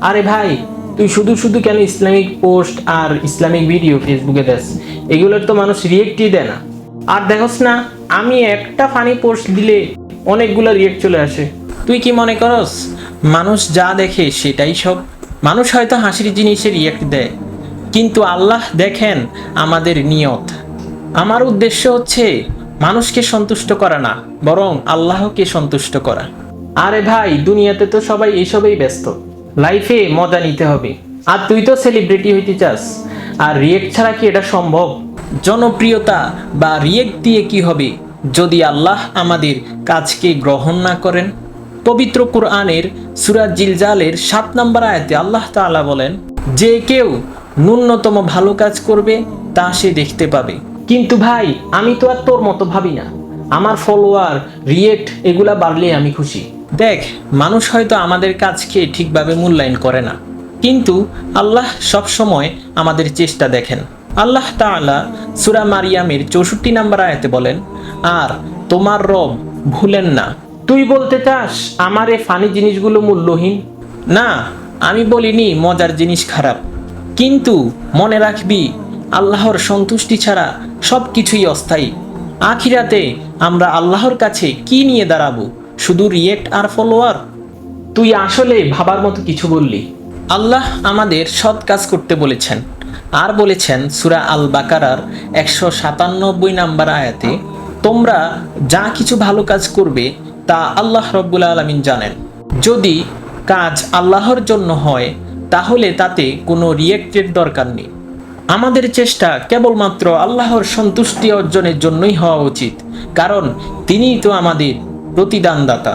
আরে ভাই, তুই শুধু শুধু কেন ইসলামিক পোস্ট আর ইসলামিক ভিডিও ফেসবুকে দেস? এগুলোর তো মানুষ রিয়েক্টই দেয় না। আর দেখোস না, আমি একটা ফানি পোস্ট দিলে অনেকগুলো রিয়েক্ট চলে আসে। তুই কি মনে করস? মানুষ যা দেখে সেটাই সব। মানুষ হয়তো হাসির জিনিসে রিয়েক্ট দেয়, কিন্তু আল্লাহ দেখেন আমাদের নিয়ত। আমার উদ্দেশ্য হচ্ছে মানুষকে সন্তুষ্ট করা না, বরং আল্লাহকে সন্তুষ্ট করা। আরে ভাই, দুনিয়াতে তো সবাই এসবেই ব্যস্ত। লাইফে মজা নিতে হবে। আর তুই তো সেলিব্রিটি হইতে চাস। আর রিয়েক্ট ছাড়া কি এটা সম্ভব? জনপ্রিয়তা বা রিয়েক্ট দিয়ে কি হবে? যদি আল্লাহ আমাদের কাজকে গ্রহণ না করেন? পবিত্র কোরআনের সুরাজ জিলজালের সাত নম্বর আয়াতে আল্লাহ তাআলা বলেন যে কেউ ন্যূনতম ভালো কাজ করবে তা সে দেখতে পাবে। কিন্তু ভাই আমি তো আর তোর মতো ভাবি না। আমার ফলোয়ার রিয়েক্ট এগুলা বাড়লে আমি খুশি। দেখ, মানুষ হয়তো আমাদের কাজকে ঠিকভাবে মূল্যায়ন করে না। কিন্তু আল্লাহ সব সময় আমাদের চেষ্টা দেখেন। আল্লাহ তাআলা সূরা মারিয়ামের চৌষট্টি নাম্বার আয়াতে বলেন, আর তোমার রব ভুলেন না। তুই বলতে চাস, আমার এ ফানি জিনিসগুলো মূল্যহীন? না, আমি বলিনি মজার জিনিস খারাপ। কিন্তু মনে রাখবি, আল্লাহর সন্তুষ্টি ছাড়া সব কিছুই অস্থায়ী। আখিরাতে আমরা আল্লাহর কাছে কি নিয়ে দাঁড়াবো? শুধু রিয়েক্ট আর ফলোয়ার তুই আসলে ভাবার মতো কিছু বললি। আল্লাহ আমাদের সৎ কাজ করতে বলেছেন। আর বলেছেন সুরা আল বাকারার একশো সাতানব্বই নাম্বার আয়াতে তোমরা যা কিছু ভালো কাজ করবে তা আল্লাহ রব্বুল আলমিন জানেন। যদি কাজ আল্লাহর জন্য হয় তাহলে তাতে কোনো রিয়েক্টের দরকার নেই। আমাদের চেষ্টা কেবলমাত্র আল্লাহর সন্তুষ্টি অর্জনের জন্যই হওয়া উচিত। কারণ তিনিই তো আমাদের প্রতিদানদাতা।